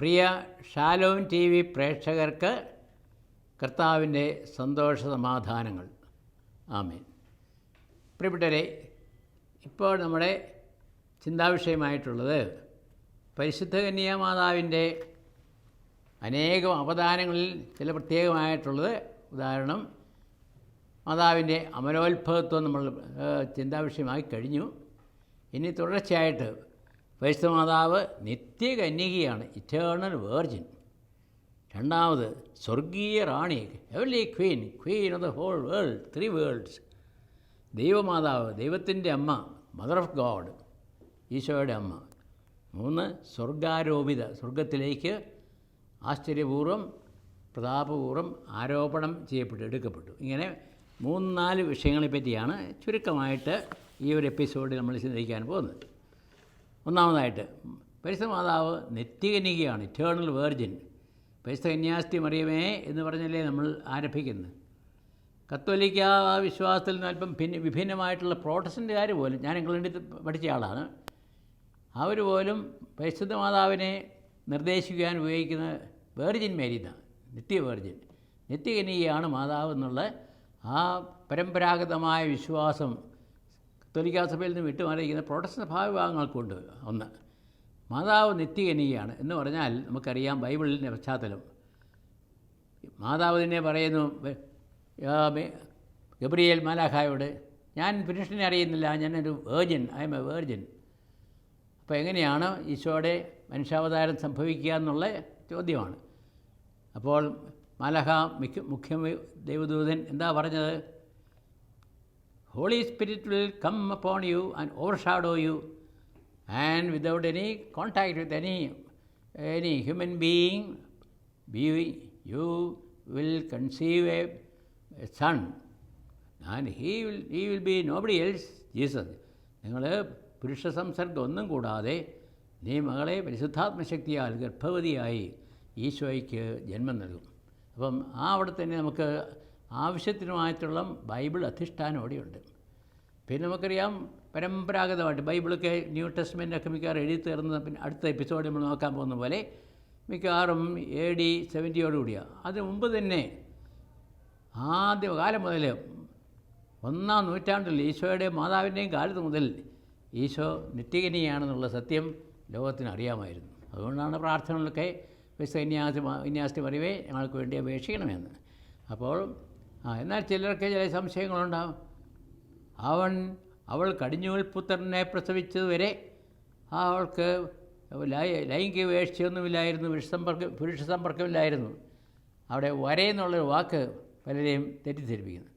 പ്രിയ Shalom T V പ്രേക്ഷകർക്ക് കർത്താവിന്റെ സന്തോഷ സമാധാനങ്ങൾ. ആമേൻ. പ്രിയപ്പെട്ടവരെ ഇപ്പോൾ നമ്മുടെ ചിന്താവിഷയമായിട്ടുള്ളത് പരിശുദ്ധ കന്യാമാതാവിന്റെ അനേകം അവതാരങ്ങളിൽ ചില പ്രത്യേകമായിട്ടുള്ളത്. ഉദാഹരണം മാതാവിന്റെ അമലോത്ഭവത്വം നമ്മൾ ചിന്താവിഷയമായി കഴിഞ്ഞു. ഇനി തുടർച്ചയായിട്ട് പരിശുദ്ധ നിത്യകന്യകയാണ് ഇറ്റേണൽ വേർജിൻ രണ്ടാമത് സ്വർഗീയ റാണി heavenly queen queen of the whole world three worlds ദൈവമാതാവ് ദൈവത്തിന്റെ അമ്മ മദർ ഓഫ് ഗോഡ് ഈശോയുടെ അമ്മ. മൂന്ന് സ്വർഗാരോപിത സ്വർഗത്തിലേക്ക് ആശ്ചര്യപൂർവം പ്രതാപപൂർവം ആരോപണം ചെയ്യപ്പെട്ടു എടുക്കപ്പെട്ടു. ഇങ്ങനെ മൂന്ന് നാല് വിഷയങ്ങളെ പറ്റിയാണ് ചുരുക്കമായിട്ട് ഈ ഒരു എപ്പിസോഡിൽ നമ്മൾ ചിന്തിക്കാൻ പോകുന്നത്. ഒന്നാമതായിട്ട് പരിശുദ്ധ മാതാവ് നിത്യകന്യകയാണ് ഇറ്റേണൽ വേർജിൻ പരിശുദ്ധ കന്യാസ്തി മറിയമേ എന്ന് പറഞ്ഞല്ലേ നമ്മൾ ആരംഭിക്കുന്നത്. കത്തോലിക്ക വിശ്വാസത്തിൽ നിന്ന് അല്പം ഭിന്ന വിഭിന്നമായിട്ടുള്ള പ്രോട്ടസ്റ്റന്റുകാർ പോലും ഞാൻ ഇംഗ്ലണ്ടിൽ പഠിച്ച ആളാണ് അവർ പോലും പരിശുദ്ധ മാതാവിനെ നിർദ്ദേശിക്കാൻ ഉപയോഗിക്കുന്ന വേർജിൻ മേരി എന്നാണ് നിത്യ വേർജിൻ നിത്യകന്യകയാണ് മാതാവ് എന്നുള്ള ആ പരമ്പരാഗതമായ വിശ്വാസം കത്തോലിക്കാ സഭയിൽ നിന്ന് വിട്ടുമാറിയിരിക്കുന്ന പ്രൊട്ടസ്റ്റ് ഭാഗഭാഗങ്ങൾക്കുണ്ട് ഒന്ന്. മാതാവ് നിത്യകന്യകയാണ് എന്ന് പറഞ്ഞാൽ നമുക്കറിയാം ബൈബിളിന്റെ പശ്ചാത്തലം. മാതാവ് തന്നെ പറയുന്നു ഗബ്രിയേൽ മാലാഖായോട് ഞാൻ പുരുഷനെ അറിയുന്നില്ല ഞാനൊരു virgin I am a virgin അപ്പോൾ എങ്ങനെയാണ് ഈശോയുടെ മനുഷ്യാവതാരം സംഭവിക്കുക എന്നുള്ള ചോദ്യമാണ്. അപ്പോൾ മാലഹ മിക്ക മുഖ്യ ദൈവദൂതൻ എന്താ പറഞ്ഞത്? Holy spirit will come upon you and overshadow you and without any contact with any any human being be you will conceive a son and he will he will be nobody else Jesus നിങ്ങൾ പുരുഷ സംസർഗം ഒന്നും കൂടാതെ നീ മകളെ പരിശുദ്ധാത്മശക്തിയാൽ ഗർഭവതിയായി ഈശോയ്ക്ക് ജന്മം നൽകും. അപ്പം ആ അവിടെ തന്നെ നമുക്ക് ആവശ്യത്തിനുമായിട്ടുള്ള ബൈബിൾ അധിഷ്ഠാനം അവിടെയുണ്ട് പിന്നെ നമുക്കറിയാം പരമ്പരാഗതമായിട്ട് ബൈബിളൊക്കെ ന്യൂ ടെസ്റ്റ്മെന്റൊക്കെ മിക്കവാറും എഴുതി തീർന്ന പിന്നെ അടുത്ത എപ്പിസോഡ് നമ്മൾ നോക്കാൻ പോകുന്ന പോലെ മിക്കവാറും എ ഡി സെവന്റിയോടുകൂടിയാണ് അതിനു മുമ്പ് തന്നെ ആദ്യ കാലം മുതൽ ഒന്നാം നൂറ്റാണ്ടിൽ ഈശോയുടെ മാതാവിന്റെയും കാലത്ത് മുതൽ ഈശോ നിത്യകനിയാണെന്നുള്ള സത്യം ലോകത്തിന് അറിയാമായിരുന്നു. അതുകൊണ്ടാണ് പ്രാർത്ഥനകളൊക്കെ വിശ്വന്യാസി വിന്യാസി പറയുവേ ഞങ്ങൾക്ക് വേണ്ടി അപേക്ഷിക്കണമെന്ന്. അപ്പോൾ ആ എന്നാൽ ചിലർക്ക് ചില സംശയങ്ങളുണ്ടാകും അവൻ അവൾ കടിഞ്ഞൂൽ പുത്രനെ പ്രസവിച്ചതുവരെ അവൾക്ക് ലൈംഗിക വേഴ്ചയൊന്നുമില്ലായിരുന്നു വിഷസമ്പർക്കം പുരുഷ സമ്പർക്കമില്ലായിരുന്നു അവിടെ വരെ എന്നുള്ളൊരു വാക്ക് പലരെയും തെറ്റിദ്ധരിപ്പിക്കുന്നു.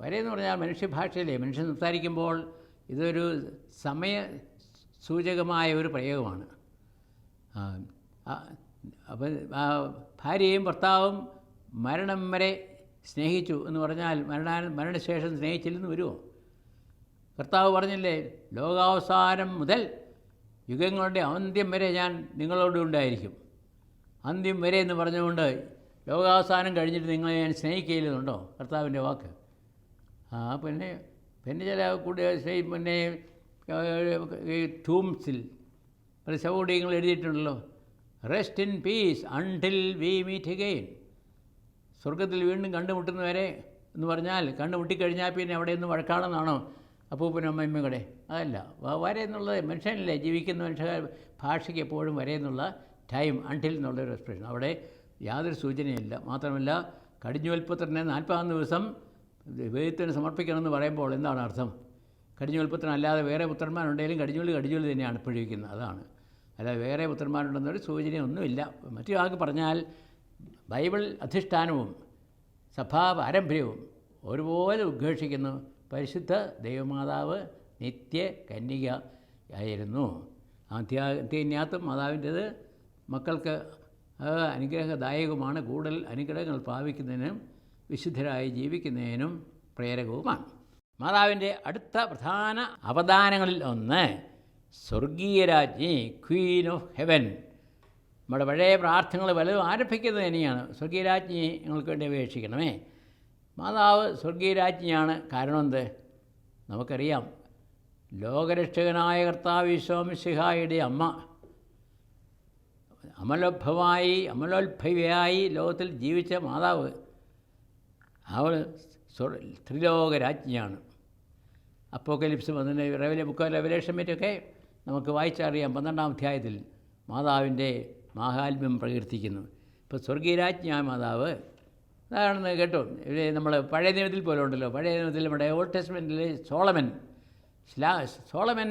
വരെ എന്ന് പറഞ്ഞാൽ മനുഷ്യഭാഷയിലെ മനുഷ്യൻ സംസാരിക്കുമ്പോൾ ഇതൊരു സമയ സൂചകമായ ഒരു പ്രയോഗമാണ്. അപ്പം ഭാര്യയും ഭർത്താവും മരണം വരെ സ്നേഹിച്ചു എന്ന് പറഞ്ഞാൽ മരണ മരണശേഷം സ്നേഹിച്ചില്ലെന്ന് വരുമോ? കർത്താവ് പറഞ്ഞില്ലേ ലോകാവസാനം മുതൽ യുഗങ്ങളുടെ അന്ത്യം വരെ ഞാൻ നിങ്ങളോട് ഉണ്ടായിരിക്കും. അന്ത്യം വരെ എന്ന് പറഞ്ഞുകൊണ്ട് ലോകാവസാനം കഴിഞ്ഞിട്ട് നിങ്ങളെ ഞാൻ സ്നേഹിക്കയില്ലെന്നുണ്ടോ കർത്താവിന്റെ വാക്ക്. ആ പിന്നെ പിന്നെ ചില കൂടി പിന്നെ ടൂംസിൽ പല ശവകുടീയങ്ങൾ എഴുതിയിട്ടുണ്ടല്ലോ. Rest in peace until we meet again സ്വർഗത്തിൽ വീണ്ടും കണ്ടുമുട്ടുന്നവരെ എന്ന് പറഞ്ഞാൽ കണ്ടുമുട്ടിക്കഴിഞ്ഞാൽ പിന്നെ അവിടെ നിന്ന് വഴക്കാണെന്നാണോ അപ്പൂപ്പനും അമ്മയും കൂടെ അതല്ല. വരെ എന്നുള്ളത് മനുഷ്യനല്ലേ ജീവിക്കുന്ന മനുഷ്യ ഭാഷയ്ക്ക് എപ്പോഴും വരെ എന്നുള്ള ടൈം അൺടിൽ എന്നുള്ളൊരു എക്സ്പ്രഷൻ അവിടെ യാതൊരു സൂചനയില്ല. മാത്രമല്ല കടിഞ്ഞുവൽപ്പുത്രനെ നാൽപ്പതാം ദിവസം വേദത്തിന് സമർപ്പിക്കണമെന്ന് പറയുമ്പോൾ എന്താണ് അർത്ഥം? കടിഞ്ഞുവൽപ്പുത്രൻ അല്ലാതെ വേറെ പുത്രന്മാരുണ്ടെങ്കിലും കടിഞ്ഞുള്ളി കടിഞ്ഞുള്ളി തന്നെയാണ് പിഴിക്കുന്നത് അതാണ്. അല്ലാതെ വേറെ പുത്രന്മാരുണ്ടെന്നൊരു സൂചനയൊന്നുമില്ല. മറ്റു വാക്ക് പറഞ്ഞാൽ ബൈബിൾ അധിഷ്ഠാനവും സഭാ പാരമ്പര്യവും ഒരുപോലെ ഉദ്ഘോഷിക്കുന്നു. പരിശുദ്ധ ദൈവമാതാവ് നിത്യ കന്യക ആയിരുന്നു. അത്യാത്യാത്തും മാതാവിന്റേത് മക്കൾക്ക് അനുഗ്രഹദായകമാണ് കൂടുതൽ അനുഗ്രഹങ്ങൾ പാവിക്കുന്നതിനും വിശുദ്ധരായി ജീവിക്കുന്നതിനും പ്രേരകവുമാണ്. മാതാവിന്റെ അടുത്ത പ്രധാന അവദാനങ്ങളിൽ ഒന്ന് സ്വർഗീയരാജ്ഞി ക്വീൻ ഓഫ് ഹെവൻ. നമ്മുടെ പഴയ പ്രാർത്ഥനകൾ പലതും ആരംഭിക്കുന്നത് തന്നെയാണ്. സ്വർഗീയരാജ്ഞിയെ ഞങ്ങൾക്ക് വേണ്ടി അപേക്ഷിക്കണമേ. മാതാവ് സ്വർഗീയരാജ്ഞിയാണ് കാരണം എന്ത്? നമുക്കറിയാം. ലോകരക്ഷകനായ കർത്താവ് വിശ്വാമിശിഹായുടെ അമ്മ. അമലോഭവായി അമലോത്ഭവയായി ലോകത്തിൽ ജീവിച്ച മാതാവ്. അവൾ ത്രിലോകരാജ്ഞിയാണ് രാജ്ഞിയാണ്. അപ്പോക്കലിപ്സും അതിന്റെ റെവലെ ബുക്ക് റെവലേഷൻ മറ്റൊക്കെ നമുക്ക് വായിച്ചറിയാം പന്ത്രണ്ടാം അധ്യായത്തിൽ. മാതാവിന്റെ മാഹാത്മ്യം പ്രകീർത്തിക്കുന്നു. ഇപ്പോൾ സ്വർഗീയരാജ്ഞാ മാതാവ് അതാണെന്ന് കേട്ടോ നമ്മൾ പഴയ നിയമത്തിൽ പോലെ ഉണ്ടല്ലോ പഴയ നിയമത്തിൽ നമ്മുടെ ഓൾഡ് ടെസ്റ്റ്മെന്റിൽ സോളമൻ ശ്ലാ സോളമൻ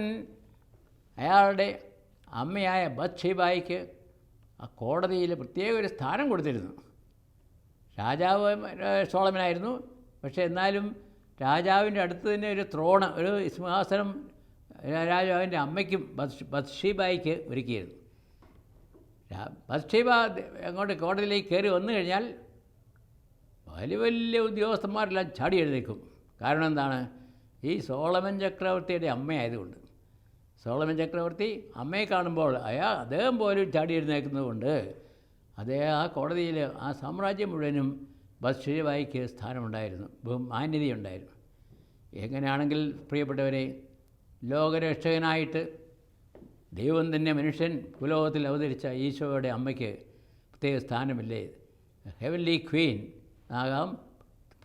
അയാളുടെ അമ്മയായ ബത്ഷീബായിക്ക് ആ കോടതിയിൽ പ്രത്യേക ഒരു സ്ഥാനം കൊടുത്തിരുന്നു. രാജാവ് സോളമനായിരുന്നു പക്ഷേ എന്നാലും രാജാവിന്റെ അടുത്ത് തന്നെ ഒരു ത്രോണ് ഒരു സിംഹാസനം രാജാവിന്റെ അമ്മയ്ക്കും ബത്ഷ് ബത്ഷീബായിക്ക് ഒരുക്കിയിരുന്നു. രാ- ബത്ഷീബ അങ്ങോട്ട് കോടതിയിലേക്ക് കയറി വന്നു കഴിഞ്ഞാൽ വലിയ വലിയ ഉദ്യോഗസ്ഥന്മാരെല്ലാം ചാടി എഴുന്നേക്കും കാരണം എന്താണ്? ഈ സോളമൻ ചക്രവർത്തിയുടെ അമ്മയായതുകൊണ്ട്. സോളമൻ ചക്രവർത്തി അമ്മയെ കാണുമ്പോൾ അയാൾ അദ്ദേഹം പോലും ചാടി എഴുന്നേൽക്കുന്നതുകൊണ്ട് അദ്ദേഹം ആ കോടതിയിൽ ആ സാമ്രാജ്യം മുഴുവനും ബത്ഷീബായിക്ക് സ്ഥാനമുണ്ടായിരുന്നു. മാന്യതയുണ്ടായിരുന്നു. എങ്ങനെയാണെങ്കിൽ പ്രിയപ്പെട്ടവരെ ലോകരക്ഷകനായിട്ട് ദൈവം തന്നെ മനുഷ്യൻ ഭൂലോകത്തിൽ അവതരിച്ച ഈശോയുടെ അമ്മയ്ക്ക് പ്രത്യേക സ്ഥാനമില്ലേ? ഹെവൻലി ക്വീൻ ആകാം.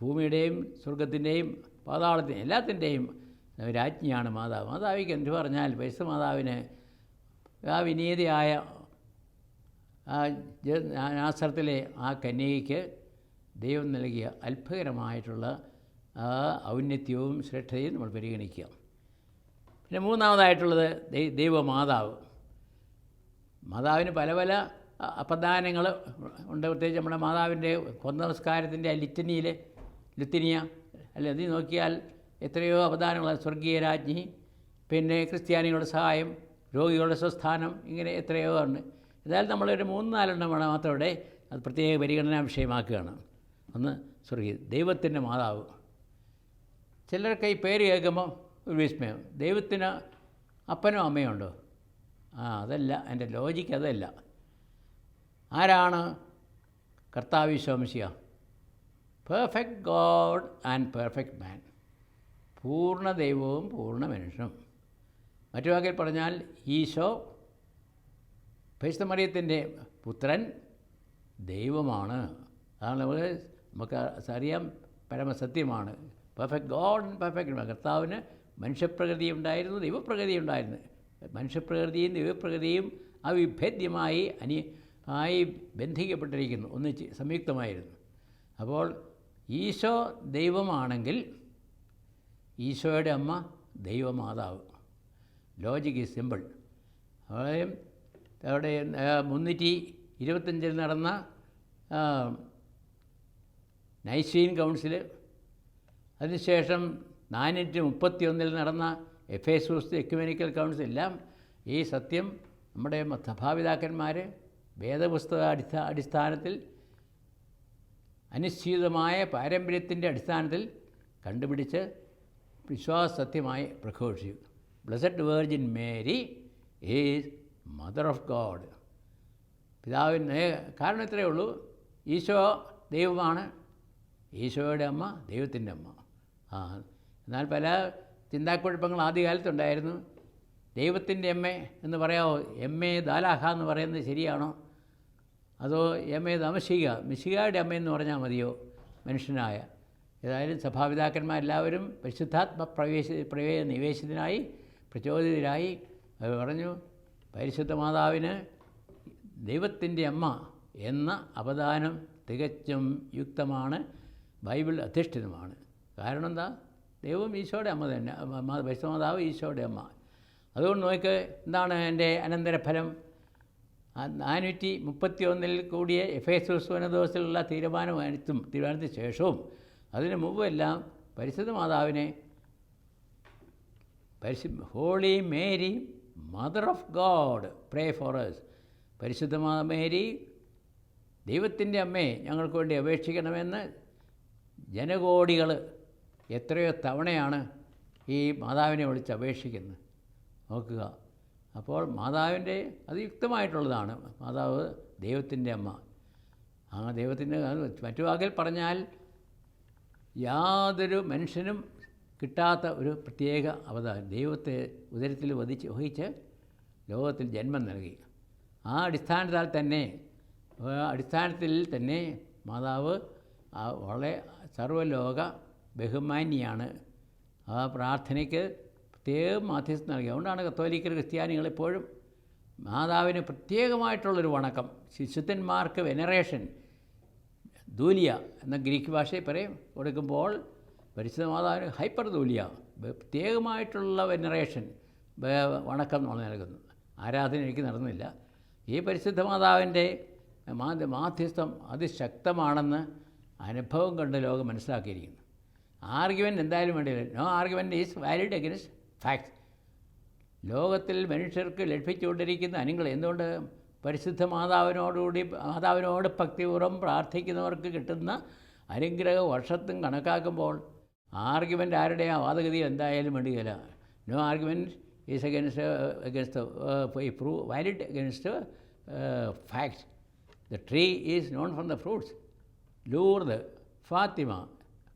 ഭൂമിയുടെയും സ്വർഗത്തിന്റെയും പാതാളത്തിന്റെയും എല്ലാത്തിന്റെയും രാജ്ഞിയാണ് മാതാവ്. മാതാവിക്ക് എന്ത് പറഞ്ഞാൽ പരിശുദ്ധ മാതാവിന് ആ വിനീതിയായ ആ ജ- ആ കന്യകയ്ക്ക് ദൈവം നൽകിയ അത്ഭുതകരമായിട്ടുള്ള ആ ഔന്നത്യവും ശ്രദ്ധയും നമ്മൾ പരിഗണിക്കുക പിന്നെ മൂന്നാമതായിട്ടുള്ളത് ദൈവമാതാവ്. മാതാവിന് പല പല അപദാനങ്ങൾ ഉണ്ട്. പ്രത്യേകിച്ച് നമ്മുടെ മാതാവിന്റെ കൊന്നമസ്കാരത്തിന്റെ ലിറ്റനിയിൽ ലിത്തിനിയ അല്ല നീ നോക്കിയാൽ എത്രയോ അപദാനങ്ങൾ സ്വർഗീയ രാജ്ഞി പിന്നെ ക്രിസ്ത്യാനികളുടെ സഹായം രോഗികളുടെ സ്വസ്ഥാനം ഇങ്ങനെ എത്രയോ ഉണ്ട്. ഏതായാലും നമ്മളൊരു മൂന്ന് നാലെണ്ണം വേണം ഇവിടെ അത് പ്രത്യേക പരിഗണനാ വിഷയമാക്കുകയാണ്. ഒന്ന് സ്വർഗീയ ദൈവത്തിന്റെ മാതാവ്. ചിലർക്ക് ഈ പേര് കേൾക്കുമ്പോൾ ഒരു വിസ്മയം. ദൈവത്തിന് അപ്പനോ അമ്മയോ ഉണ്ടോ ആ അതല്ല. എന്റെ ലോജിക്ക് അതല്ല. ആരാണ്? കർത്താവ് ശോമിശിയ perfect God and perfect man പൂർണ ദൈവവും പൂർണ മനുഷ്യനും. മറ്റു വാക്കിൽ പറഞ്ഞാൽ ഈശോ ഭൈസ്തമറിയത്തിന്റെ പുത്രൻ ദൈവമാണ്. അതാണ് നമുക്ക് നമുക്ക് അറിയാം പരമസത്യമാണ്. പെർഫെക്റ്റ് ഗോഡ് പെർഫെക്റ്റ് കർത്താവിന് മനുഷ്യപ്രകൃതി ഉണ്ടായിരുന്നു ദൈവപ്രകൃതി ഉണ്ടായിരുന്നു. മനുഷ്യപ്രകൃതിയും ദൈവപ്രകൃതിയും അവിഭേദ്യമായി അനി ആയി ബന്ധിക്കപ്പെട്ടിരിക്കുന്നു ഒന്നിച്ച് സംയുക്തമായിരുന്നു. അപ്പോൾ ഈശോ ദൈവമാണെങ്കിൽ ഈശോയുടെ അമ്മ ദൈവമാതാവ്. ലോജിക് ഈസ് സിമ്പിൾ അതായത് അവിടെ മുന്നൂറ്റി ഇരുപത്തഞ്ചിൽ നടന്ന നൈസീൻ കൗൺസിൽ അതിനുശേഷം നാനൂറ്റി മുപ്പത്തി ഒന്നിൽ നടന്ന എഫ് എസൂസ് എക്യുമെനിക്കൽ കൗൺസിൽ എല്ലാം ഈ സത്യം നമ്മുടെ സഭാപിതാക്കന്മാർ വേദപുസ്തക അടിസ്ഥാ അടിസ്ഥാനത്തിൽ അനിശ്ചിതമായ പാരമ്പര്യത്തിന്റെ അടിസ്ഥാനത്തിൽ കണ്ടുപിടിച്ച് വിശ്വാസ സത്യമായി പ്രഘോഷിച്ചു. Blessed virgin Mary is mother of God പിതാവിന് കാരണം ഇത്രയേ ഉള്ളൂ. ഈശോ ദൈവമാണ്. ഈശോയുടെ അമ്മ ദൈവത്തിന്റെ അമ്മ. ആ എന്നാൽ പല ചിന്താക്കുഴപ്പങ്ങൾ ആദ്യകാലത്തുണ്ടായിരുന്നു. ദൈവത്തിന്റെ എം എ എന്ന് പറയാമോ എം എ ദാലാഹ എന്ന് പറയുന്നത് ശരിയാണോ? അതോ എം എ ദമശിക? മിശികയുടെ എന്ന് പറഞ്ഞാൽ മതിയോ? മനുഷ്യനായ. ഏതായാലും സഭാപിതാക്കന്മാരെല്ലാവരും പരിശുദ്ധാത്മ പ്രവേശ പ്രവേ നിവേശത്തിനായി പ്രചോദിതരായി പറഞ്ഞു പരിശുദ്ധ മാതാവിന് ദൈവത്തിന്റെ അമ്മ എന്ന അവദാനം തികച്ചും യുക്തമാണ് ബൈബിൾ അധിഷ്ഠിതമാണ്. കാരണം എന്താ? ദൈവം ഈശോയുടെ അമ്മ തന്നെ. അമ്മ- മാ- പരിശുദ്ധ മാതാവ് ഈശോയുടെ അമ്മ. അതുകൊണ്ട് നോക്ക് എന്താണ് എന്റെ അനന്തരഫലം? നാനൂറ്റി മുപ്പത്തി ഒന്നിൽ കൂടിയ എഫ് എസ് ദിവസത്തിലുള്ള തീരുമാനമായിട്ടും തീരുമാനത്തിന് ശേഷവും അതിനു മുമ്പെല്ലാം പരിശുദ്ധ മാതാവിനെ പരിശു holy Mary mother of God pray for us. പരിശുദ്ധ മേരി ദൈവത്തിന്റെ അമ്മയെ ഞങ്ങൾക്ക് വേണ്ടി അപേക്ഷിക്കണമെന്ന് ജനകോടികൾ എത്രയോ തവണയാണ് ഈ മാതാവിനെ വിളിച്ച് അപേക്ഷിക്കുന്നത്. നോക്കുക. അപ്പോൾ മാതാവിന്റെ അത് യുക്തമായിട്ടുള്ളതാണ്. മാതാവ് ദൈവത്തിന്റെ അമ്മ. ആ ദൈവത്തിന്റെ മറ്റു വാക്കിൽ പറഞ്ഞാൽ യാതൊരു മനുഷ്യനും കിട്ടാത്ത ഒരു പ്രത്യേക അവതാരം. ദൈവത്തെ ഉദരത്തിൽ വധിച്ച് വഹിച്ച് ലോകത്തിൽ ജന്മം നൽകി. ആ അടിസ്ഥാനത്താൽ തന്നെ അടിസ്ഥാനത്തിൽ തന്നെ മാതാവ് വളരെ സർവലോക ബഹുമാന്യാണ്. ആ പ്രാർത്ഥനയ്ക്ക് പ്രത്യേകം മാധ്യസ്ഥ നൽകി. അതുകൊണ്ടാണ് കത്തോലിക്കർ ക്രിസ്ത്യാനികൾ എപ്പോഴും മാതാവിന് പ്രത്യേകമായിട്ടുള്ളൊരു വണക്കം. ശിശുദ്ധന്മാർക്ക് വെനറേഷൻ ദൂലിയ എന്ന ഗ്രീക്ക് ഭാഷയിൽ പറയും. കൊടുക്കുമ്പോൾ പരിശുദ്ധ മാതാവിന് ഹൈപ്പർ ദൂലിയ പ്രത്യേകമായിട്ടുള്ള വെനറേഷൻ വണക്കം നമ്മൾ നൽകുന്നു. ആരാധന എനിക്ക് നടന്നില്ല. ഈ പരിശുദ്ധ മാതാവിന്റെ മാധ്യസ്ഥം അതിശക്തമാണെന്ന് അനുഭവം കണ്ട് ലോകം മനസ്സിലാക്കിയിരിക്കുന്നു. ആർഗ്യുമെൻ്റ് എന്തായാലും വേണ്ടിയില്ല no argument is valid against facts ലോകത്തിൽ മനുഷ്യർക്ക് ലഭിച്ചുകൊണ്ടിരിക്കുന്ന അനുങ്ങൾ എന്തുകൊണ്ട് പരിശുദ്ധ മാതാവിനോടുകൂടി മാതാവിനോട് ഭക്തിപൂർവ്വം പ്രാർത്ഥിക്കുന്നവർക്ക് കിട്ടുന്ന അനുഗ്രഹ വർഷത്തും കണക്കാക്കുമ്പോൾ ആർഗ്യുമെൻ്റ് ആരുടെയും വാദഗതി എന്തായാലും വേണ്ടിയില്ല no argument is against against prove valid against facts the tree is known from the fruits Lourdes Fatima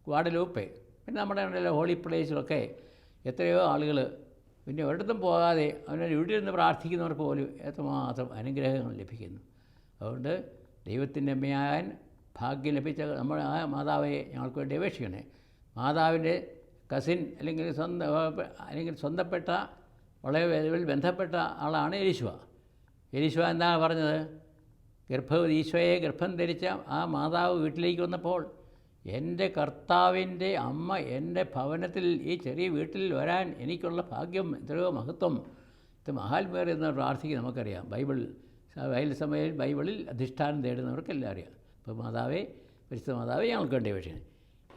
Guadalupe പിന്നെ നമ്മുടെ ഉണ്ടല്ലോ ഹോളി പ്ലേസിലൊക്കെ എത്രയോ ആളുകൾ പിന്നെ ഒരിടത്തും പോകാതെ അവനെ വീട്ടിൽ നിന്ന് പ്രാർത്ഥിക്കുന്നവർക്ക് പോലും എത്രമാത്രം അനുഗ്രഹങ്ങൾ ലഭിക്കുന്നു. അതുകൊണ്ട് ദൈവത്തിന്റെ അമ്മയാകാൻ ഭാഗ്യം ലഭിച്ച നമ്മുടെ ആ മാതാവെ ഞങ്ങൾക്ക് വേണ്ടി അപേക്ഷിക്കണേ. മാതാവിന്റെ കസിൻ അല്ലെങ്കിൽ സ്വന്തം അല്ലെങ്കിൽ സ്വന്തപ്പെട്ട വളരെ ബന്ധപ്പെട്ട ആളാണ് എലിശുവ എലിശുവ എന്താണ് പറഞ്ഞത്? ഗർഭവതി ഈശോയെ ഗർഭം ധരിച്ച ആ മാതാവ് വീട്ടിലേക്ക് വന്നപ്പോൾ എന്റെ കർത്താവിന്റെ അമ്മ എന്റെ ഭവനത്തിൽ ഈ ചെറിയ വീട്ടിൽ വരാൻ എനിക്കുള്ള ഭാഗ്യം എത്രയോ മഹത്വം. ഇത് മഹാത്മേർ എന്ന് പ്രാർത്ഥിക്കുക നമുക്കറിയാം. ബൈബിൾ വയൽ സമയം ബൈബിളിൽ അധിഷ്ഠാനം തേടുന്നവർക്കെല്ലാം അറിയാം. ഇപ്പോൾ മാതാവേ പരിശുദ്ധ മാതാവേ ഞങ്ങൾക്ക് വേണ്ടി പക്ഷേ.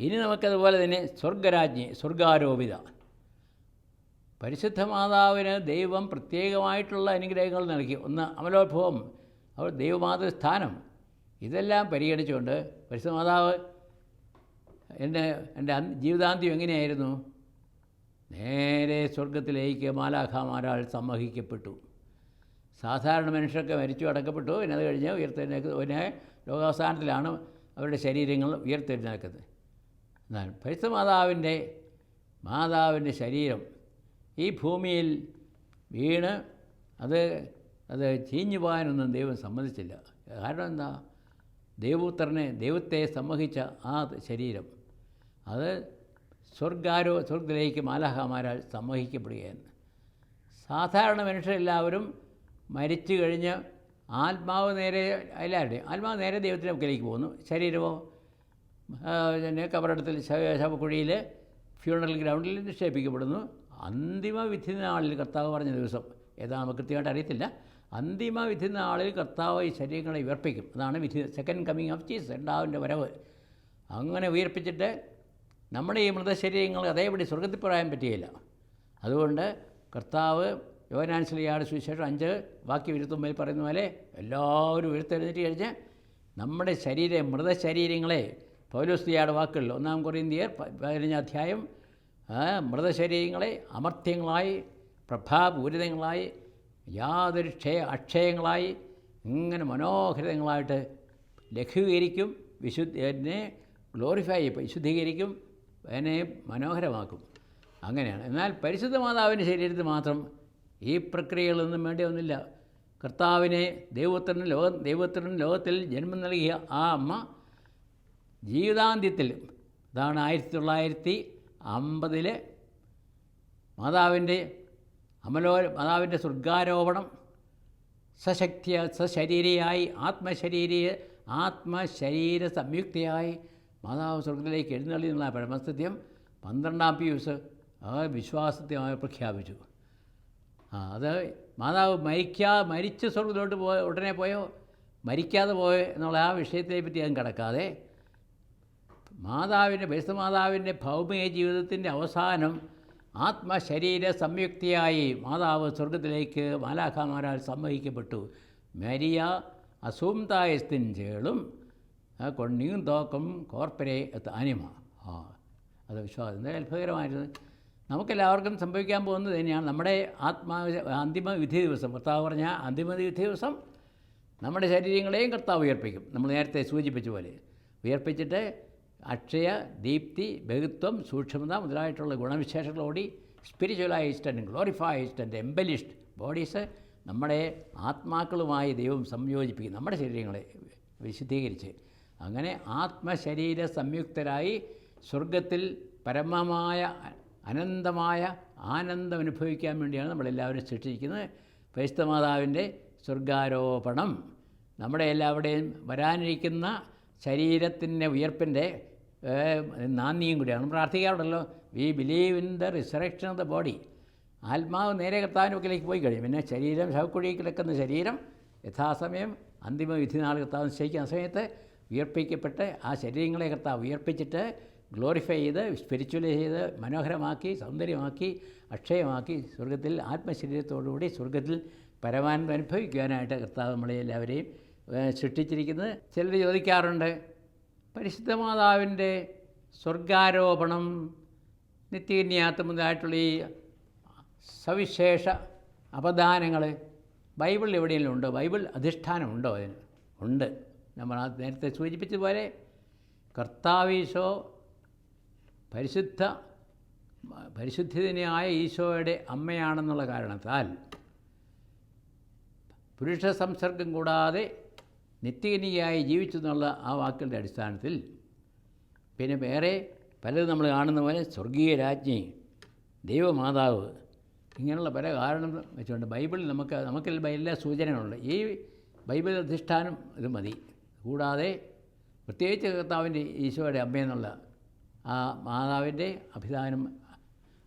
ഇനി നമുക്കതുപോലെ തന്നെ സ്വർഗരാജ്ഞി സ്വർഗാരോപിത. പരിശുദ്ധ മാതാവിന് ദൈവം പ്രത്യേകമായിട്ടുള്ള അനുഗ്രഹങ്ങൾ നൽകി. ഒന്ന് അമലോത്ഭവം. അവർ ദൈവമാതൃ സ്ഥാനം ഇതെല്ലാം പരിഗണിച്ചുകൊണ്ട് പരിശുദ്ധ മാതാവ് എന്റെ എന്റെ ജീവിതാന്ത്യം എങ്ങനെയായിരുന്നു? നേരെ സ്വർഗത്തിലേക്ക് മാലാഖാമാരാൾ സമ്മഹിക്കപ്പെട്ടു. സാധാരണ മനുഷ്യരൊക്കെ മരിച്ചു അടക്കപ്പെട്ടു. പിന്നെ അത് കഴിഞ്ഞ് ഉയർത്തെഴുന്നേക്ക് പിന്നെ ലോകാവസാനത്തിലാണ് അവരുടെ ശരീരങ്ങൾ ഉയർത്തെഴുന്നേക്കുന്നത് എന്നാൽ പരിശുദ്ധ മാതാവിന്റെ ശരീരം ഈ ഭൂമിയിൽ വീണ് അത് അത് ചീഞ്ഞു പോകാനൊന്നും ദൈവം സമ്മതിച്ചില്ല. കാരണം എന്താ? ദൈവപുത്രനെ ദൈവത്തെ സമ്മതിച്ച ആ ശരീരം. അത് സ്വർഗാരോ സ്വർഗത്തിലേക്ക് മാലാഹമാരാൽ സമ്മോഹിക്കപ്പെടുകയെന്ന് സാധാരണ മനുഷ്യരെല്ലാവരും മരിച്ചു കഴിഞ്ഞ് ആത്മാവ് നേരെ എല്ലാവരുടെയും ആത്മാവ് നേരെ ദൈവത്തിന്റെ മുക്കിലേക്ക് പോകുന്നു. ശരീരമോ പിന്നെ കബറടത്തിൽ ശവക്കുഴിയിൽ ഫ്യൂണറൽ ഗ്രൗണ്ടിൽ നിക്ഷേപിക്കപ്പെടുന്നു. അന്തിമ വിധി നാളിൽ കർത്താവ് പറഞ്ഞ ദിവസം ഏതാ നമുക്ക് കൃത്യമായിട്ട് അറിയത്തില്ല. അന്തിമ വിധി നാളിൽ കർത്താവ് ഈ ശരീരങ്ങളെ ഉയർപ്പിക്കും അതാണ് വിധി സെക്കൻഡ് കമ്മിങ് ഓഫ് ചീസ് രണ്ടാവിന്റെ വരവ്. അങ്ങനെ ഉയർപ്പിച്ചിട്ട് നമ്മുടെ ഈ മൃതശരീരങ്ങൾ അതേപടി സ്വർഗത്തിൽ പറയാൻ പറ്റുകയില്ല അതുകൊണ്ട് കർത്താവ് യോനാൻസിലിയാട് സുവിശേഷം അഞ്ച് ബാക്കി വിരുത്തുമ്പോൾ പറയുന്ന പോലെ എല്ലാവരും ഉയർത്തെഴുന്നേറ്റ് കഴിഞ്ഞ് നമ്മുടെ ശരീര മൃതശരീരങ്ങളെ പൗലോസ്തിയാട് വാക്കുകളിൽ ഒന്നാം കൊറിയന്തിയർ പതിനഞ്ച് അധ്യായം മൃതശരീരങ്ങളെ അമർത്യങ്ങളായി പ്രഭാപൂരിതങ്ങളായി യാതൊരു ക്ഷയ അക്ഷയങ്ങളായി ഇങ്ങനെ മനോഹരിതങ്ങളായിട്ട് ലഘൂകരിക്കും വിശുദ്ധിനെ ഗ്ലോറിഫൈ ചെയ്യും വിശുദ്ധീകരിക്കും അതിനെ മനോഹരമാക്കും. അങ്ങനെയാണ്. എന്നാൽ പരിശുദ്ധ മാതാവിന്റെ ശരീരത്തിൽ മാത്രം ഈ പ്രക്രിയകളൊന്നും വേണ്ടി കർത്താവിനെ ദൈവത്തിന് ലോക ദൈവത്തിന് ലോകത്തിൽ ജന്മം നൽകിയ ആ അമ്മ ജീവിതാന്ത്യത്തിൽ അതാണ് ആയിരത്തി തൊള്ളായിരത്തി അമ്പതിലെ മാതാവിന്റെ അമലോ മാതാവിന്റെ സ്വർഗാരോപണം. സശക്തിയ സശരീരിയായി ആത്മശരീര ആത്മശരീര സംയുക്തയായി മാതാവ് സ്വർഗത്തിലേക്ക് എഴുന്നള്ളി എന്നുള്ള പരമസത്യം പന്ത്രണ്ടാം പിയൂസ് ആ വിശ്വാസത്തെ പ്രഖ്യാപിച്ചു. ആ അത് മാതാവ് മരിക്കാ മരിച്ച് സ്വർഗത്തിലോട്ട് പോയ ഉടനെ പോയോ? മരിക്കാതെ പോയോ എന്നുള്ള ആ വിഷയത്തെ പറ്റി ഞാൻ കിടക്കാതെ മാതാവിന്റെ ബൈസ്തമാതാവിന്റെ ഭൗമിക ജീവിതത്തിന്റെ അവസാനം ആത്മശരീര സംയുക്തിയായി മാതാവ് സ്വർഗത്തിലേക്ക് മാലാഖാമാരാൽ സംവഹിക്കപ്പെട്ടു. മരിയ അസൂംതായസ്തിൻ ചേളും കൊണ്ണിയും തോക്കും കോർപ്പരെ അനിമ. ആ അത് വിശ്വാസം. എന്തായാലും അത്ഭുതകരമായിരുന്നു. നമുക്കെല്ലാവർക്കും സംഭവിക്കാൻ പോകുന്നത് തന്നെയാണ്. നമ്മുടെ ആത്മാവി അന്തിമ വിധി ദിവസം. കർത്താവ് പറഞ്ഞ അന്തിമ വിധി ദിവസം നമ്മുടെ ശരീരങ്ങളെയും കർത്താവ് ഉയർപ്പിക്കും. നമ്മൾ നേരത്തെ സൂചിപ്പിച്ച പോലെ. ഉയർപ്പിച്ചിട്ട് അക്ഷയ ദീപ്തി ബഹുത്വം സൂക്ഷ്മത മുതലായിട്ടുള്ള ഗുണവിശേഷങ്ങളോടി spiritualised and glorified and embellished bodies നമ്മുടെ ആത്മാക്കളുമായി ദൈവം സംയോജിപ്പിക്കും. നമ്മുടെ ശരീരങ്ങളെ വിശുദ്ധീകരിച്ച്. അങ്ങനെ ആത്മശരീര സംയുക്തരായി സ്വർഗത്തിൽ പരമമായ അനന്തമായ ആനന്ദം അനുഭവിക്കാൻ വേണ്ടിയാണ് നമ്മളെല്ലാവരും സൃഷ്ടിച്ചിരിക്കുന്നത്. പരിശുദ്ധമാതാവിന്റെ സ്വർഗാരോപണം. നമ്മുടെ എല്ലാവരുടെയും വരാനിരിക്കുന്ന ശരീരത്തിന്റെ ഉയർപ്പിന്റെ നാന്ദിയും കൂടിയാണ്. പ്രാർത്ഥിക്കാറുണ്ടല്ലോ we believe in the resurrection of the body ആത്മാവ് നേരെ കർത്താവിന്റെ പോയി കഴിയും. പിന്നെ ശരീരം ശവക്കുഴിയിൽ കിടക്കുന്ന ശരീരം യഥാസമയം അന്തിമ വിധി വിധിനാൾ കർത്താവ് നിശ്ചയിക്കുന്ന സമയത്ത് ഉയർപ്പിക്കപ്പെട്ട് ആ ശരീരങ്ങളെ കർത്താവ് ഉയർപ്പിച്ചിട്ട് ഗ്ലോറിഫൈ ചെയ്ത് സ്പിരിച്വലൈസ് ചെയ്ത് മനോഹരമാക്കി സൗന്ദര്യമാക്കി അക്ഷയമാക്കി സ്വർഗത്തിൽ ആത്മശരീരത്തോടുകൂടി സ്വർഗത്തിൽ പരമാനന്ദം അനുഭവിക്കുവാനായിട്ട് കർത്താവ് നമ്മളെ എല്ലാവരെയും സൃഷ്ടിച്ചിരിക്കുന്നത്. ചിലർ ചോദിക്കാറുണ്ട് പരിശുദ്ധ മാതാവിന്റെ സ്വർഗാരോപണം നിത്യകന്യാത്തമുതായിട്ടുള്ള ഈ സവിശേഷ അപദാനങ്ങൾ ബൈബിളിൽ എവിടെയെങ്കിലും ഉണ്ടോ? ബൈബിൾ അധിഷ്ഠാനമുണ്ടോ അതിന്? ഉണ്ട്. നമ്മൾ നേരത്തെ സൂചിപ്പിച്ചതുപോലെ കർത്താവീശോ പരിശുദ്ധ പരിശുദ്ധിതനായ ഈശോയുടെ അമ്മയാണെന്നുള്ള കാരണത്താൽ പുരുഷ സംസർഗം കൂടാതെ നിത്യകനിയായി ജീവിച്ചു എന്നുള്ള ആ വാക്കിന്റെ അടിസ്ഥാനത്തിൽ പിന്നെ വേറെ പലതും നമ്മൾ കാണുന്ന പോലെ സ്വർഗീയ രാജ്ഞി ദൈവമാതാവ് ഇങ്ങനെയുള്ള പല കാരണം വെച്ചുകൊണ്ട് ബൈബിളിൽ നമുക്ക് നമുക്ക് എല്ലാ സൂചനകളുണ്ട്. ഈ ബൈബിൾ അധിഷ്ഠാനം ഇത് മതി. കൂടാതെ പ്രത്യേകിച്ച് കർത്താവിന്റെ ഈശോയുടെ അമ്മയെന്നുള്ള ആ മാതാവിന്റെ അഭിധാനം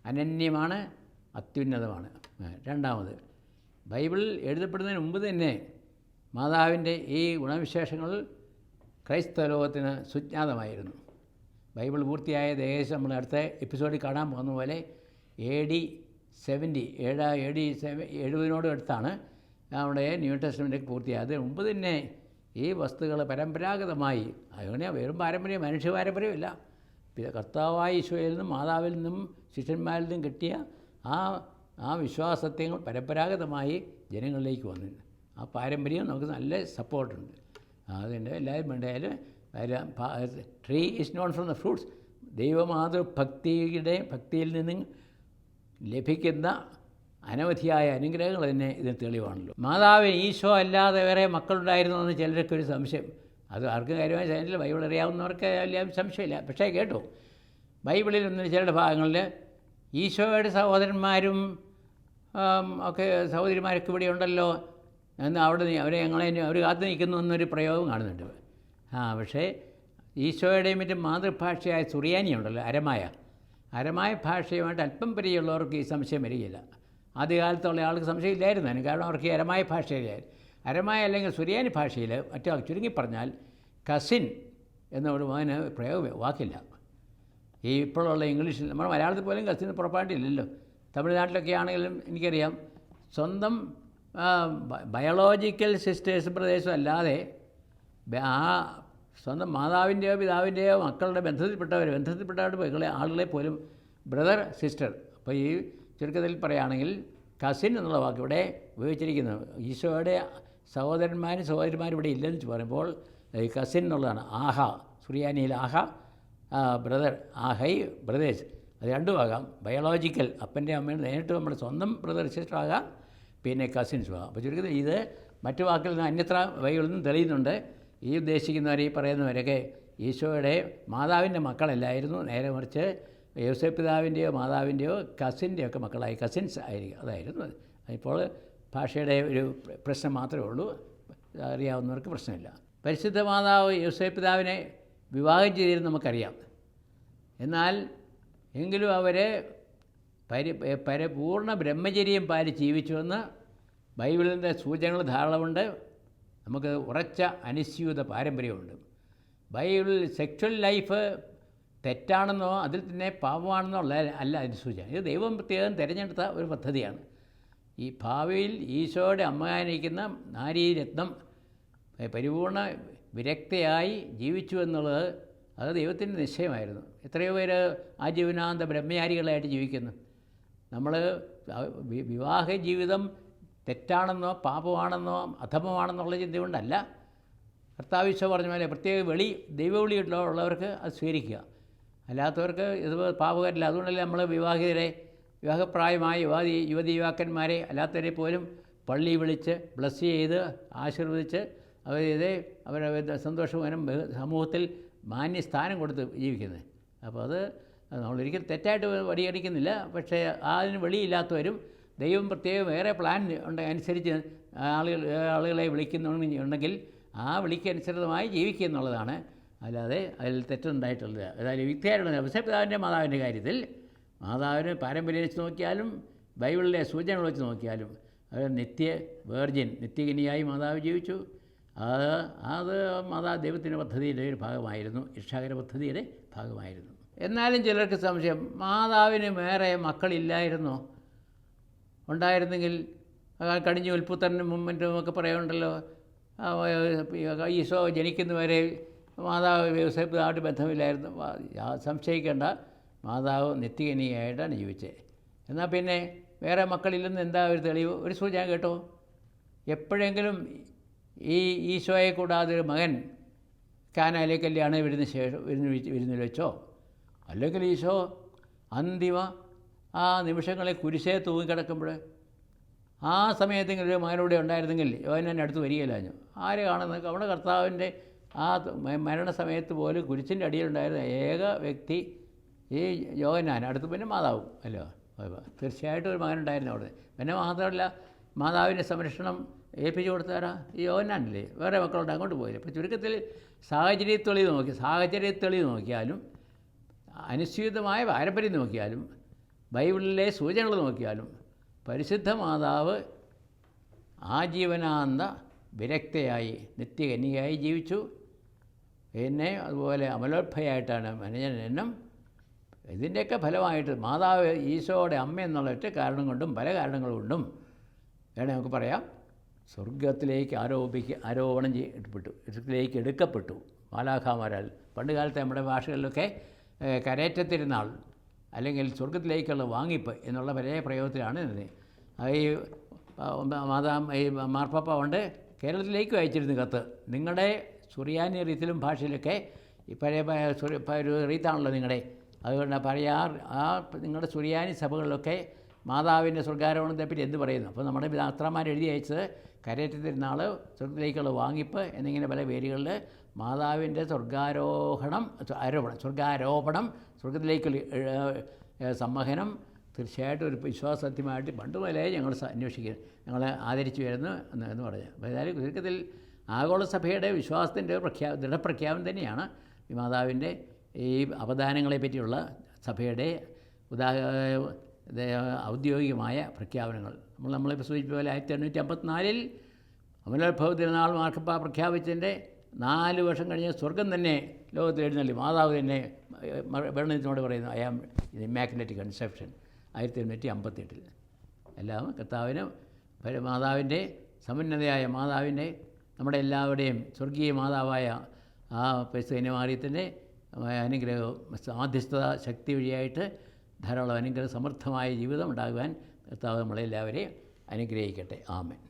അനന്യമാണ് അത്യുന്നതമാണ്. രണ്ടാമത് ബൈബിളിൽ എഴുതപ്പെടുന്നതിന് മുമ്പ് തന്നെ മാതാവിന്റെ ഈ ഗുണവിശേഷങ്ങൾ ക്രൈസ്തവ ലോകത്തിന് സുജ്ഞാതമായിരുന്നു. ബൈബിൾ പൂർത്തിയായ ഏകദേശം നമ്മൾ അടുത്ത എപ്പിസോഡിൽ കാണാൻ പോകുന്ന പോലെ എ ഡി സെവന്റി ഏഴ് എ ഡി സെവൻ എഴുപതിനോട് അടുത്താണ്. നമ്മുടെ ന്യൂ ടെസ്റ്റ്മെന്റ് പൂർത്തിയായത്. മുമ്പ് തന്നെ ഈ വസ്തുക്കൾ പരമ്പരാഗതമായി. അങ്ങനെ വെറും പാരമ്പര്യം മനുഷ്യ പാരമ്പര്യമില്ല കർത്താവായ ഈശോയിൽ നിന്നും മാതാവിൽ നിന്നും ശിഷ്യന്മാരിൽ നിന്നും കിട്ടിയ ആ ആ വിശ്വാസത്യങ്ങൾ പരമ്പരാഗതമായി ജനങ്ങളിലേക്ക് വന്നു. ആ പാരമ്പര്യം നമുക്ക് നല്ല സപ്പോർട്ടുണ്ട്. അതിന്റെ എല്ലാവരും വേണ്ടായാലും tree is known from the fruits ദൈവമാതൃഭക്തിയുടെ ഭക്തിയിൽ നിന്നും ലഭിക്കുന്ന അനവധിയായ അനുഗ്രഹങ്ങൾ തന്നെ ഇതിന് തെളിവാണല്ലോ. മാതാവിന് ഈശോ അല്ലാതെ വേറെ മക്കളുണ്ടായിരുന്നു എന്ന് ചിലരൊക്കെ ഒരു സംശയം. അത് ആർക്കും കാര്യമായ ചാനലിൽ ബൈബിൾ അറിയാവുന്നവർക്ക് വലിയ സംശയമില്ല. പക്ഷേ കേട്ടോ. ബൈബിളിൽ നിന്ന് ചില ഭാഗങ്ങളിൽ ഈശോയുടെ സഹോദരന്മാരും ഒക്കെ സഹോദരിമാരൊക്കെ ഇവിടെ ഉണ്ടല്ലോ എന്ന് അവിടെ അവരെ ഞങ്ങളെ അവർ കാത്തു നിൽക്കുന്നു എന്നൊരു പ്രയോഗം കാണുന്നുണ്ട്. ആ പക്ഷേ ഈശോയുടെയും മറ്റും മാതൃഭാഷയായ സുറിയാനി ഉണ്ടല്ലോ അരമായ. അരമായ ഭാഷയുമായിട്ട് അല്പം പരിചയമുള്ളവർക്ക് ഈ സംശയം വരികയില്ല. ആദ്യകാലത്തുള്ള ആൾക്ക് സംശയമില്ലായിരുന്നു. കാരണം അവർക്ക് അരമായ ഭാഷയിലായിരുന്നു അരമായ അല്ലെങ്കിൽ സുറിയാനി ഭാഷയിൽ മറ്റു ചുരുങ്ങി പറഞ്ഞാൽ കസിൻ എന്നൊരു അതിന് പ്രയോഗം വാക്കില്ല. ഈ ഇപ്പോഴുള്ള ഇംഗ്ലീഷിൽ നമ്മൾ മലയാളത്തിൽ പോലും കസിൻ പുറപ്പാടില്ലല്ലോ. തമിഴ്നാട്ടിലൊക്കെ ആണെങ്കിലും എനിക്കറിയാം. സ്വന്തം ബയോളജിക്കൽ സിസ്റ്റേഴ്സ് പ്രദേശം അല്ലാതെ ആ സ്വന്തം മാതാവിന്റെയോ പിതാവിന്റെയോ മക്കളുടെ ബന്ധത്തിൽപ്പെട്ടവർ ബന്ധത്തിൽപ്പെട്ടവരുടെ ആളുകളെ പോലും ബ്രദർ സിസ്റ്റർ. അപ്പോൾ ഈ ചുരുക്കത്തിൽ പറയുകയാണെങ്കിൽ കസിൻ എന്നുള്ള വാക്ക് ഇവിടെ ഉപയോഗിച്ചിരിക്കുന്നത് ഈശോയുടെ സഹോദരന്മാരും സഹോദരിമാരും ഇവിടെ ഇല്ലെന്ന് പറയുമ്പോൾ കസിൻ എന്നുള്ളതാണ് ആഹ സുറിയാനിയിൽ ആഹ ബ്രദർ ആഹൈ ബ്രദേഴ്സ് അത് രണ്ടുമാകാം ബയോളജിക്കൽ അപ്പന്റെ അമ്മയുടെ നേരിട്ട് നമ്മുടെ സ്വന്തം ബ്രദർ സിസ്റ്റർ ആകാം പിന്നെ കസിൻസും ആകാം. അപ്പോൾ ചുരുക്കത്തിൽ ഇത് മറ്റു വാക്കിൽ നിന്ന് അന്യത്ര വഴികളിൽ നിന്നും തെളിയുന്നുണ്ട്. ഈ ഉദ്ദേശിക്കുന്നവർ ഈ പറയുന്നവരൊക്കെ ഈശോയുടെ മാതാവിന്റെ മക്കളല്ലായിരുന്നു. നേരെ മറിച്ച് യോസഫ് പിതാവിന്റെയോ മാതാവിന്റെയോ കസിന്റെയൊക്കെ മക്കളായി കസിൻസ് ആയിരിക്കും. അതായിരുന്നു അത്. ഇപ്പോൾ ഭാഷയുടെ ഒരു പ്രശ്നം മാത്രമേ ഉള്ളൂ. അറിയാവുന്നവർക്ക് പ്രശ്നമില്ല. പരിശുദ്ധ മാതാവ് യോസഫ് പിതാവിനെ വിവാഹം ചെയ്തിരുന്ന് നമുക്കറിയാം. എന്നാൽ എങ്കിലും അവരെ പരി പരിപൂർണ ബ്രഹ്മചര്യം പാലിച്ച് ജീവിച്ചുവെന്ന് ബൈബിളിന്റെ സൂചനകൾ ധാരാളമുണ്ട്. നമുക്ക് ഉറച്ച അനുസ്യൂത പാരമ്പര്യമുണ്ട്. ബൈബിളിൽ സെക്ഷൽ ലൈഫ് തെറ്റാണെന്നോ അതിൽ തന്നെ പാപമാണെന്നോ ഉള്ള അല്ല അതിന്റെ സൂചന. ഇത് ദൈവം പ്രത്യേകം തിരഞ്ഞെടുത്ത ഒരു പദ്ധതിയാണ്. ഈ ഭാവിയിൽ ഈശോയുടെ അമ്മയായിരിക്കുന്ന നാരീരത്നം പരിപൂർണ വിരക്തയായി ജീവിച്ചു എന്നുള്ളത് അത് ദൈവത്തിന്റെ നിശ്ചയമായിരുന്നു. എത്രയോ പേര് ആജീവനാന്ത ബ്രഹ്മചാരികളായിട്ട് ജീവിക്കുന്നു. നമ്മൾ വിവാഹ ജീവിതം തെറ്റാണെന്നോ പാപമാണെന്നോ അധമമാണെന്നുള്ള ചിന്ത കൊണ്ടല്ല കർത്താവിശ്വ പറഞ്ഞ പോലെ പ്രത്യേക വെളി ദൈവവിളി ഉള്ളവർക്ക് അത് സ്വീകരിക്കുക. അല്ലാത്തവർക്ക് ഇത് പാപകരില്ല. അതുകൊണ്ടല്ലേ നമ്മൾ വിവാഹിതരെ വിവാഹപ്രായമായ യുവതി യുവതി യുവാക്കന്മാരെ അല്ലാത്തവരെ പോലും പള്ളി വിളിച്ച് ബ്ലസ് ചെയ്ത് ആശീർവദിച്ച് അവരെ അവരെ സന്തോഷവാനും സമൂഹത്തിൽ മാന്യസ്ഥാനം കൊടുത്ത് ജീവിക്കുന്നത്. അപ്പോൾ അത് നമ്മളൊരിക്കലും തെറ്റായിട്ട് വടിയടിക്കുന്നില്ല. പക്ഷേ അതിന് വെളിയില്ലാത്തവരും ദൈവം പ്രത്യേകം വേറെ പ്ലാൻ ഉണ്ട് അനുസരിച്ച് ആളുകൾ ആളുകളെ വിളിക്കുന്നുണ്ടെങ്കിൽ ആ വിളിക്കനുസൃതമായി ജീവിക്കുക എന്നുള്ളതാണ്. അല്ലാതെ അതിൽ തെറ്റുണ്ടായിട്ടുള്ളത് അതായത് വിദ്യാരുടെ ഔസപിതാവിന്റെ മാതാവിന്റെ കാര്യത്തിൽ മാതാവിന് പാരമ്പര്യം വെച്ച് നോക്കിയാലും ബൈബിളിലെ സൂചനകൾ വെച്ച് നോക്കിയാലും അവർ നിത്യ വേർജിൻ നിത്യഗിനിയായി മാതാവ് ജീവിച്ചു. അത് അത് മാതാ ദൈവത്തിന്റെ പദ്ധതിയുടെ ഒരു ഭാഗമായിരുന്നു. ഇഷാകര പദ്ധതിയുടെ ഭാഗമായിരുന്നു. എന്നാലും ചിലർക്ക് സംശയം മാതാവിന് വേറെ മക്കളില്ലായിരുന്നോ? ഉണ്ടായിരുന്നെങ്കിൽ കടിഞ്ഞു ഉൽപ്പുത്തനും മുമ്പിന്റെ ഒക്കെ പറയുന്നുണ്ടല്ലോ ഈശോ ജനിക്കുന്നവരെ മാതാവ് വ്യവസായമായിട്ട് ബന്ധമില്ലായിരുന്നു. സംശയിക്കേണ്ട. മാതാവ് നിത്യകനിയായിട്ടാണ് ജീവിച്ചത് എന്നാൽ പിന്നെ വേറെ മക്കളില്ലെന്ന് എന്താ ഒരു തെളിവ്? ഒരു സൂചന കേട്ടോ. എപ്പോഴെങ്കിലും ഈ ഈശോയെ കൂടാതെ ഒരു മകൻ കാനായിലെ കല്യാണം വരുന്ന ശേഷം വിരുന്ന് വിരുന്നിൽ വെച്ചോ? അല്ലെങ്കിൽ ഈശോ അന്തിമ ആ നിമിഷങ്ങളെ കുരിശേ തൂങ്ങിക്കിടക്കുമ്പോൾ ആ സമയത്തെങ്കിലും ഒരു മകനോടെ ഉണ്ടായിരുന്നെങ്കിൽ യോഹന്നാൻ അടുത്ത് വരികയില്ലാഞ്ഞു. ആരെ കാണുന്നത്? നമ്മുടെ കർത്താവിന്റെ ആ മരണസമയത്ത് പോലും കുരിശിന്റെ അടിയിലുണ്ടായിരുന്ന ഏക വ്യക്തി ഈ യോഗനാൻ അടുത്ത് പിന്നെ മാതാവും. അല്ലോ? തീർച്ചയായിട്ടും ഒരു മകനുണ്ടായിരുന്നു അവിടെ പിന്നെ മാത്രമല്ല മാതാവിന്റെ സംരക്ഷണം ഏൽപ്പിച്ചു കൊടുത്താരാ ഈ യോഗനാനല്ലേ വേറെ മക്കളുണ്ട് അങ്ങോട്ട് പോയില്ല. അപ്പോൾ ചുരുക്കത്തിൽ സാഹചര്യത്തെളി നോക്കി സാഹചര്യത്തെളി നോക്കിയാലും അനുസ്യൂതമായ പാരമ്പര്യം നോക്കിയാലും ബൈബിളിലെ സൂചനകൾ നോക്കിയാലും പരിശുദ്ധ മാതാവ് ആജീവനാന്ത വിരക്തയായി നിത്യകന്യയായി ജീവിച്ചു. പിന്നെ അതുപോലെ അമലോത്ഭയായിട്ടാണ് മനജനനം ഇതിന്റെയൊക്കെ ഫലമായിട്ട് മാതാവ് ഈശോയുടെ അമ്മ എന്നുള്ള ഒറ്റ കാരണം കൊണ്ടും പല കാരണങ്ങൾ കൊണ്ടും വേണേൽ നമുക്ക് പറയാം. സ്വർഗത്തിലേക്ക് ആരോപിക്ക ആരോപണം ചെയ്യപ്പെട്ടു സ്വർഗത്തിലേക്ക് എടുക്കപ്പെട്ടു. മാലാഖാമാരാൽ പണ്ട് കാലത്തെ നമ്മുടെ ഭാഷകളിലൊക്കെ കരേറ്റത്തിരുന്നാൾ അല്ലെങ്കിൽ സ്വർഗത്തിലേക്കുള്ള വാങ്ങിപ്പ് എന്നുള്ള പഴയ പ്രയോഗത്തിലാണ് ഇന്ന് ഈ മാതാ ഈ മാർപ്പാപ്പ കൊണ്ട് കേരളത്തിലേക്ക് അയച്ചിരുന്നു കത്ത്. നിങ്ങളുടെ സുറിയാനി റീത്തിലും ഭാഷയിലൊക്കെ ഈ പഴയ ഒരു റീത്താണല്ലോ നിങ്ങളുടെ അതുകൊണ്ട് പറയാ ആ നിങ്ങളുടെ സുറിയാനി സഭകളിലൊക്കെ മാതാവിന്റെ സ്വർഗാരോഹണത്തെപ്പറ്റി എന്ത് പറയുന്നു? അപ്പോൾ നമ്മുടെ പിതാത്രമാർ എഴുതി അയച്ചത് കരയറ്റ തിരുനാൾ സ്വർഗത്തിലേക്കുള്ള വാങ്ങിപ്പ് എന്നിങ്ങനെ പല പേരുകളിൽ മാതാവിന്റെ സ്വർഗാരോഹണം ആരോപണം സ്വർഗാരോപണം സ്വർഗത്തിലേക്കുള്ള സമ്മഹനം തീർച്ചയായിട്ടും ഒരു വിശ്വാസത്യമായിട്ട് പണ്ട് ഞങ്ങൾ സ- അന്വേഷിക്കുന്നു. ഞങ്ങൾ ആദരിച്ചു വരുന്നു എന്ന് പറഞ്ഞു. അപ്പോൾ ഏതായാലും ചുരുക്കത്തിൽ ആഗോള സഭയുടെ വിശ്വാസത്തിന്റെ പ്രഖ്യാ ദൃഢപ്രഖ്യാപനം തന്നെയാണ്. മാതാവിന്റെ ഈ അവദാനങ്ങളെ പറ്റിയുള്ള സഭയുടെ ഉദാ ഔദ്യോഗികമായ പ്രഖ്യാപനങ്ങൾ. നമ്മൾ നമ്മളിപ്പോൾ സൂചിപ്പിച്ച പോലെ ആയിരത്തി എണ്ണൂറ്റി അമ്പത്തിനാലിൽ അമലോത്ഭവ തിരുനാൾ മാർക്കപ്പ പ്രഖ്യാപിച്ചതിന്റെ നാല് വർഷം കഴിഞ്ഞ് സ്വർഗം തന്നെ ലോകത്തിൽ എഴുന്നള്ളി. മാതാവ് തന്നെ വേണത്തിനോട് പറയുന്നു ഐ ആം ഇമാക്കുലേറ്റ് കൺസെപ്ഷൻ ആയിരത്തി എണ്ണൂറ്റി അമ്പത്തെട്ടിൽ എല്ലാം കർത്താവിന് മാതാവിന്റെ സമുന്നതയായ മാതാവിന്റെ നമ്മുടെ എല്ലാവരുടെയും സ്വർഗീയ മാതാവായ ആ പരിസ്ഥിതി മാറിയത്തിന്റെ അനുഗ്രഹവും സാധ്യസ്ഥത ശക്തി വഴിയായിട്ട് ധാരാളം അനുഗ്രഹ സമർത്ഥമായ ജീവിതം ഉണ്ടാകുവാൻ കർത്താവ് നമ്മളെല്ലാവരെയും അനുഗ്രഹിക്കട്ടെ. ആമേൻ.